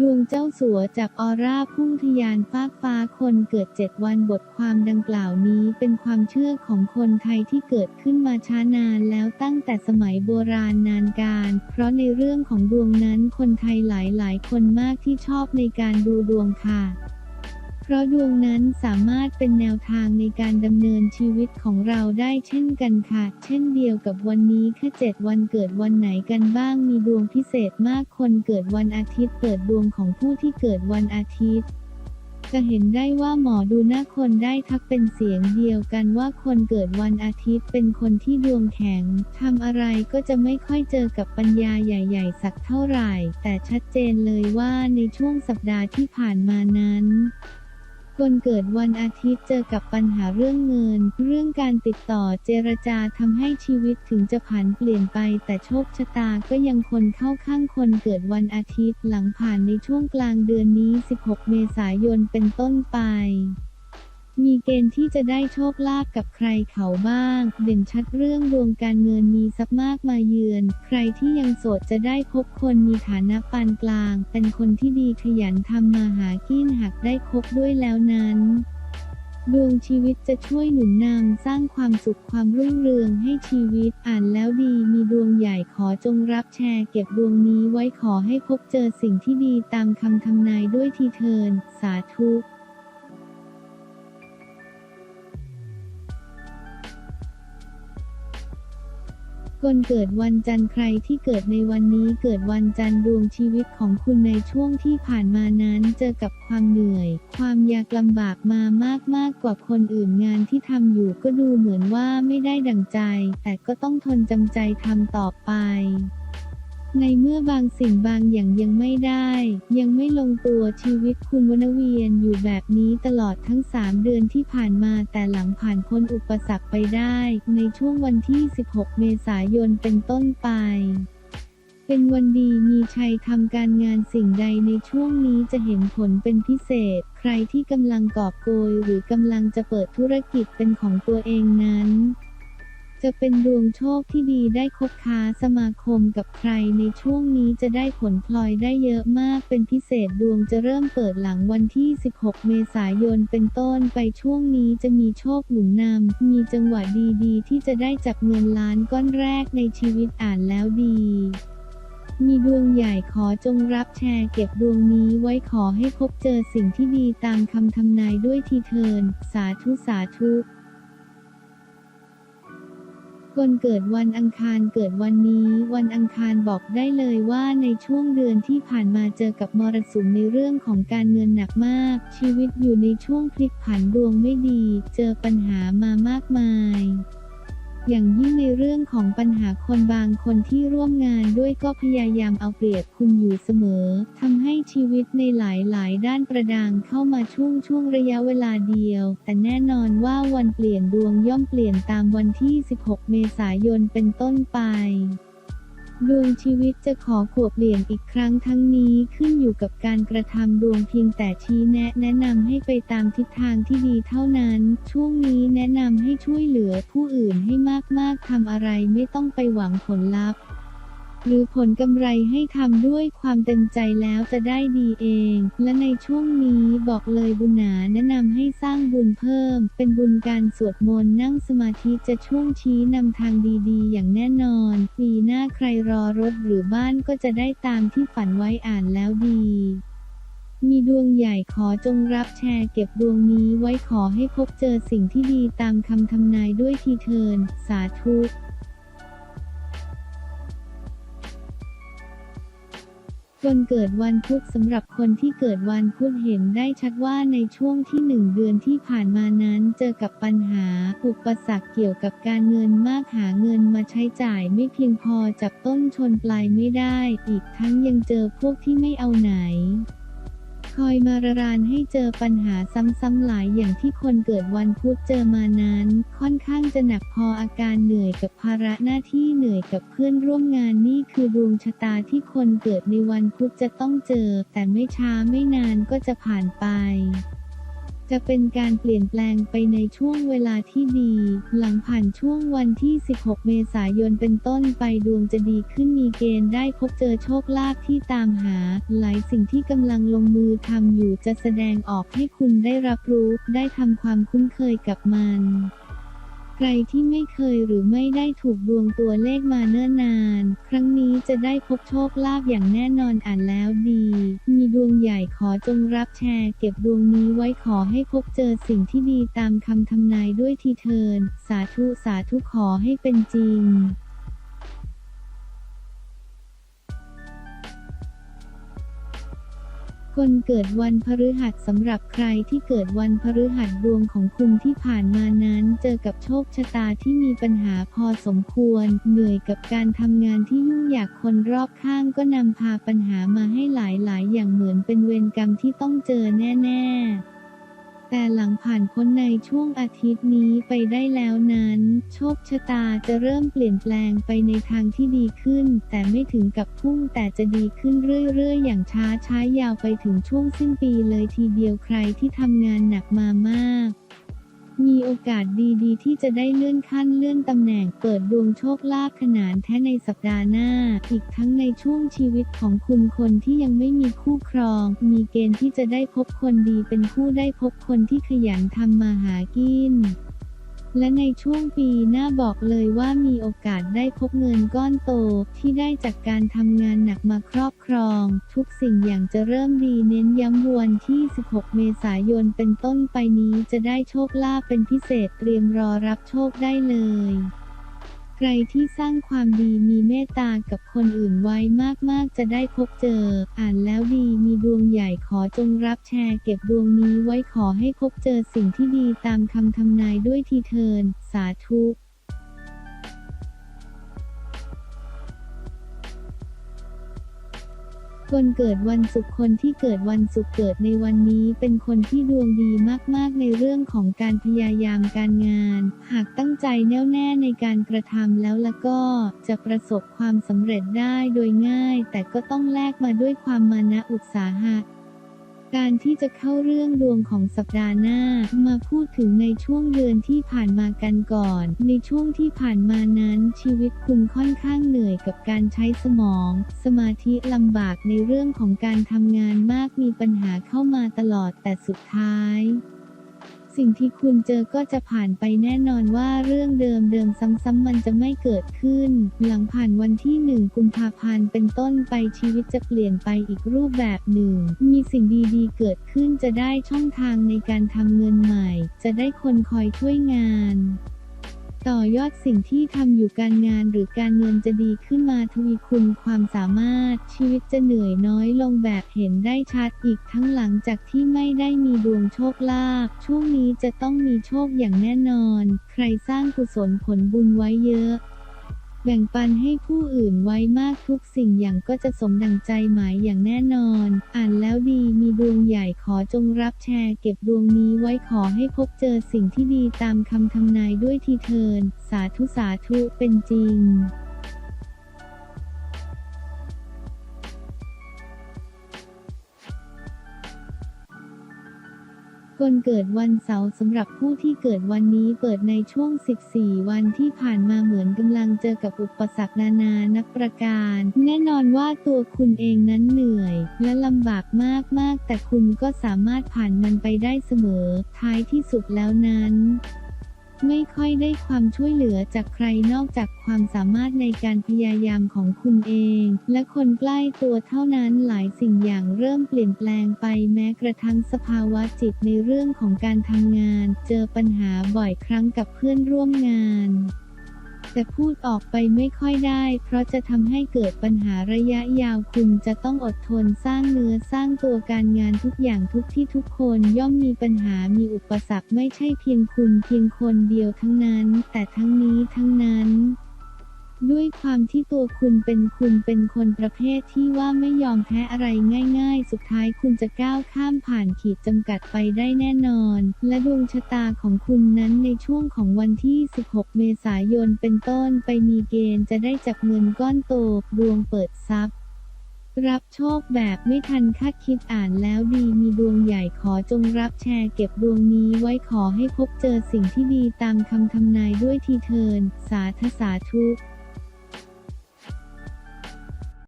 ดวงเจ้าสัวจากออร่าพุ่งทะยานฟ้าฟ้าคนเกิดเจ็ดวันบทความดังกล่าวนี้เป็นความเชื่อของคนไทยที่เกิดขึ้นมาช้านานแล้วตั้งแต่สมัยโบราณนานการ เพราะในเรื่องของดวงนั้นคนไทยหลายๆ คนมากที่ชอบในการดูดวงค่ะ เพราะดวงนั้นสามารถเป็นแนวทางในการดำเนินชีวิตของเราได้เช่นกันค่ะ เช่นเดียวกับวันนี้แค่เจ็ดวันเกิดวันไหนกันบ้าง มีดวงพิเศษมากคนเกิดวันอาทิตย์เปิดดวงของผู้ที่เกิดวันอาทิตย์จะเห็นได้ว่าหมอดูหน้าคนได้ทักเป็นเสียงเดียวกันว่าคนเกิดวันอาทิตย์เป็นคนที่ดวงแข็งทำอะไรก็จะไม่ค่อยเจอกับปัญญาใหญ่ ๆ สักเท่าไหร่ แต่ชัดเจนเลยว่าในช่วงสัปดาห์ที่ผ่านมานั้น คนเกิดวันอาทิตย์เจอกับปัญหาเรื่องเงิน เรื่องการติดต่อเจรจาทำให้ชีวิตถึงจะผันเปลี่ยนไป แต่โชคชะตาก็ยังคนเข้าข้างคนเกิดวันอาทิตย์หลังผ่านในช่วงกลางเดือนนี้ 16 เมษายนเป็นต้นไป มีเกณฑ์ที่จะได้โชคลาภกับใครเขาบ้าง เด่นชัดเรื่องดวงการเงินมีทรัพย์มากมาเยือน ใครที่ยังโสดจะได้พบคนมีฐานะปานกลาง เป็นคนที่ดีขยันทำมาหากินหากได้คบด้วยแล้วนั้นดวงชีวิตจะช่วยหนุนนำสร้างความสุขความรุ่งเรืองให้ชีวิตอ่านแล้วดีมีดวงใหญ่ขอจงรับแชร์เก็บดวงนี้ไว้ขอให้พบเจอสิ่งที่ดีตามคำทำนายด้วยทีเทิน สาธุ คนเกิดวันจันทร์ใครที่เกิดในวันนี้เกิดวันจันทร์ดวงชีวิตของคุณในช่วงที่ผ่านมานั้นเจอกับความเหนื่อย ความยากลำบากมามากมากกว่าคนอื่นงานที่ทำอยู่ก็ดูเหมือนว่าไม่ได้ดั่งใจ แต่ก็ต้องทนจำใจทำต่อไป ในเมื่อบางสิ่งบางอย่างยังไม่ได้ ยังไม่ลงตัวชีวิตคุณวนเวียนอยู่แบบนี้ตลอดทั้ง 3 เดือนที่ผ่านมาแต่หลังผ่านพ้นอุปสรรคไปได้ ในช่วงวันที่ 16 เมษายนเป็นต้นไปเป็นวันดีมีชัยทำการงานสิ่งใดในช่วงนี้จะเห็นผลเป็นพิเศษ ใครที่กำลังกอบโกยหรือกำลังจะเปิดธุรกิจเป็นของตัวเองนั้น จะเป็นดวงโชคที่ดีได้คบค้าสมาคมกับใครในช่วงนี้จะได้ผลพลอยได้เยอะมากเป็นพิเศษดวงจะเริ่มเปิดหลังวันที่ 16 เมษายนเป็นต้นไปช่วงนี้จะมีโชคหนุนนำมีจังหวะดีๆ ที่จะได้จับเงินล้านก้อนแรกในชีวิตอ่านแล้วดีมีดวงใหญ่ขอจงรับแชร์เก็บดวงนี้ไว้ขอให้พบเจอสิ่งที่ดีตามคำทำนายด้วยทีเทิน สาธุสาธุ คนเกิดวันอังคารเกิดวันนี้ วันอังคารบอกได้เลยว่าในช่วงเดือนที่ผ่านมาเจอกับมรสุมในเรื่องของการเงินหนักมาก ชีวิตอยู่ในช่วงพลิกผันดวงไม่ดี เจอปัญหามามากมาย อย่างยิ่งในเรื่องของปัญหาคนบางคนที่ร่วมงานด้วยก็พยายามเอาเปรียบคุณอยู่เสมอทำให้ชีวิตในหลายๆ ด้านประดางเข้ามาช่วงช่วงระยะเวลาเดียว แต่แน่นอนว่าวันเปลี่ยนดวงย่อมเปลี่ยนตามวันที่ 16 เมษายนเป็นต้นไป ดวงชีวิตจะขอขวบเปลี่ยนอีกครั้งทั้งนี้ขึ้นอยู่กับการกระทำดวงเพียงแต่ชี้แนะแนะนำให้ไปตามทิศทางที่ดีเท่านั้น ช่วงนี้แนะนำให้ช่วยเหลือผู้อื่นให้มากๆทำอะไรไม่ต้องไปหวังผลลัพธ์ หรือผลกำไรให้ทำด้วยความเต็มใจแล้วจะได้ดีเอง และในช่วงนี้บอกเลยบุญหนาแนะนำให้สร้างบุญเพิ่ม เป็นบุญการสวดมนต์นั่งสมาธิจะช่วงชี้นำทางดีๆ อย่างแน่นอน ปีหน้าใครรอรถหรือบ้านก็จะได้ตามที่ฝันไว้อ่านแล้วดีมีดวงใหญ่ขอจงรับแชร์เก็บดวงนี้ไว้ขอให้พบเจอสิ่งที่ดีตามคำทำนายด้วยทีเทิน สาธุ คนเกิดวันพุธสำหรับคนที่เกิดวันพุธเห็นได้ชัดว่าในช่วงที่หนึ่งเดือนที่ผ่านมานั้นเจอกับปัญหา อุปสรรคเกี่ยวกับการเงินมากหาเงินมาใช้จ่ายไม่เพียงพอจับต้นชนปลายไม่ได้ อีกทั้งยังเจอพวกที่ไม่เอาไหน คอยมาระรานให้เจอปัญหาซ้ำๆหลายอย่างที่คนเกิดวันพุธเจอมานั้น ค่อนข้างจะหนักพออาการเหนื่อยกับภาระหน้าที่เหนื่อยกับเพื่อนร่วมงานนี่คือดวงชะตาที่คนเกิดในวันพุธจะต้องเจอ แต่ไม่ช้าไม่นานก็จะผ่านไป จะเป็นการเปลี่ยนแปลงไปในช่วงเวลาที่ดี หลังผ่านช่วงวันที่ 16 เมษายนเป็นต้นไปดวงจะดีขึ้นมีเกณฑ์ได้พบเจอโชคลาภที่ตามหา หลายสิ่งที่กำลังลงมือทำอยู่จะแสดงออกให้คุณได้รับรู้ ได้ทำความคุ้นเคยกับมัน ใครที่ไม่เคยหรือไม่ได้ถูกดวงตัวเลขมาเนิ่นนาน ครั้งนี้จะได้พบโชคลาภอย่างแน่นอนอ่านแล้วดี มีดวงใหญ่ขอจงรับแชร์ เก็บดวงนี้ไว้ขอให้พบเจอสิ่งที่ดีตามคำทำนายด้วยทีเทิน สาธุสาธุขอให้เป็นจริง คนเกิดวันพฤหัสสำหรับใครที่เกิดวันพฤหัสดวงของคุณที่ผ่านมานั้นเจอกับโชคชะตาที่มีปัญหาพอสมควร เหนื่อยกับการทำงานที่ยุ่งยากคนรอบข้างก็นำพาปัญหามาให้หลายๆ อย่างเหมือนเป็นเวรกรรมที่ต้องเจอแน่ ๆ แต่หลังผ่านพ้นในช่วงอาทิตย์นี้ไปได้แล้วนั้น โชคชะตาจะเริ่มเปลี่ยนแปลงไปในทางที่ดีขึ้น แต่ไม่ถึงกับพุ่งแต่จะดีขึ้นเรื่อยๆ อย่างช้าช้ายาวไปถึงช่วงสิ้นปีเลยทีเดียวใครที่ทำงานหนักมามาก มีโอกาสดีๆ ที่จะได้เลื่อนขั้นเลื่อนตำแหน่งเปิดดวงโชคลาภขนานแท้ในสัปดาห์หน้า อีกทั้งในช่วงชีวิตของคุณคนที่ยังไม่มีคู่ครอง มีเกณฑ์ที่จะได้พบคนดีเป็นคู่ได้พบคนที่ขยันทำมาหากิน และในช่วงปีหน้าบอกเลยว่ามีโอกาสได้พบเงินก้อนโตที่ได้จากการทำงานหนักมาครอบครอง ทุกสิ่งอย่างจะเริ่มดีเน้นย้ำวันที่ 16 เมษายนเป็นต้นไปนี้จะได้โชคลาภเป็นพิเศษเตรียมรอรับโชคได้เลย ใครที่สร้างความดีมีเมตตากับคนอื่นไว้มากๆ จะได้พบเจอ อ่านแล้วดีมีดวงใหญ่ขอจงรับแชร์เก็บดวงนี้ไว้ขอให้พบเจอสิ่งที่ดีตามคำทำนายด้วยทีเทิน สาธุ คนเกิดวันศุกร์คนที่เกิดวันศุกร์เกิดในวันนี้เป็นคนที่ดวงดีมาก ๆ ในเรื่องของการพยายามการงาน หากตั้งใจแน่วแน่ในการกระทำแล้วละก็จะประสบความสำเร็จได้โดยง่าย แต่ก็ต้องแลกมาด้วยความมานะอุตสาหะ การที่จะเข้าเรื่องดวงของสัปดาห์หน้า มาพูดถึงในช่วงเดือนที่ผ่านมากันก่อน ในช่วงที่ผ่านมานั้นชีวิตคุณค่อนข้างเหนื่อยกับการใช้สมอง สมาธิลำบากในเรื่องของการทำงานมากมีปัญหาเข้ามาตลอดแต่สุดท้าย สิ่งที่คุณเจอก็จะผ่านไปแน่นอนว่าเรื่องเดิมเดิมซ้ำๆมันจะไม่เกิดขึ้น หลังผ่านวันที่หนึ่งกุมภาพันธ์เป็นต้นไปชีวิตจะเปลี่ยนไปอีกรูปแบบหนึ่ง มีสิ่งดีๆ เกิดขึ้นจะได้ช่องทางในการทำเงินใหม่ จะได้คนคอยช่วยงาน ต่อยอดสิ่งที่ทำอยู่การงานหรือการเงินจะดีขึ้นมาทวีคุณความสามารถ ชีวิตจะเหนื่อยน้อยลงแบบเห็นได้ชัดอีกทั้งหลังจากที่ไม่ได้มีดวงโชคลาภช่วงนี้จะต้องมีโชคอย่างแน่นอน ใครสร้างกุศลผลบุญไว้เยอะ แบ่งปันให้ผู้อื่นไว้มากทุกสิ่งอย่างก็จะสมดังใจหมายอย่างแน่นอน อ่านแล้วดีมีดวงใหญ่ขอจงรับแชร์เก็บดวงนี้ไว้ขอให้พบเจอสิ่งที่ดีตามคำทำนายด้วยทีเทิน สาธุสาธุเป็นจริง นเกิดวันเสาร์สำหรับผู้ที่เกิดวันนี้เปิดในช่วง 14 วันที่ผ่านมาเหมือนกำลังเจอกับอุปสรรคนานานักประการ แน่นอนว่าตัวคุณเองนั้นเหนื่อย และลำบากมากๆ แต่คุณก็สามารถผ่านมันไปได้เสมอ ท้ายที่สุดแล้วนั้น ไม่ค่อยได้ความช่วยเหลือจากใครนอกจากความสามารถในการพยายามของคุณเอง และคนใกล้ตัวเท่านั้นหลายสิ่งอย่างเริ่มเปลี่ยนแปลงไปแม้กระทั่งสภาวะจิตในเรื่องของการทำงาน เจอปัญหาบ่อยครั้งกับเพื่อนร่วมงาน แต่พูดออกไปไม่ค่อยได้ เพราะจะทำให้เกิดปัญหาระยะยาวคุณจะต้องอดทนสร้างเนื้อสร้างตัวการงานทุกอย่างทุกที่ทุกคนย่อมมีปัญหามีอุปสรรคไม่ใช่เพียงคุณเพียงคนเดียวทั้งนั้น แต่ทั้งนี้ทั้งนั้น ด้วยความที่ตัวคุณเป็นคุณเป็นคนประเภทที่ว่าไม่ยอมแพ้อะไรง่ายๆ สุดท้ายคุณจะก้าวข้ามผ่านขีดจำกัดไปได้แน่นอน และดวงชะตาของคุณนั้นในช่วงของวันที่ 16 เมษายนเป็นต้นไปมีเกณฑ์จะได้จับเงินก้อนโตดวงเปิดทรัพย์รับโชคแบบไม่ทันคาดคิดอ่านแล้วดีมีดวงใหญ่ขอจงรับแชร์เก็บดวงนี้ไว้ขอให้พบเจอสิ่งที่ดีตามคำทำนายด้วยทีเทิน สาธสาธุ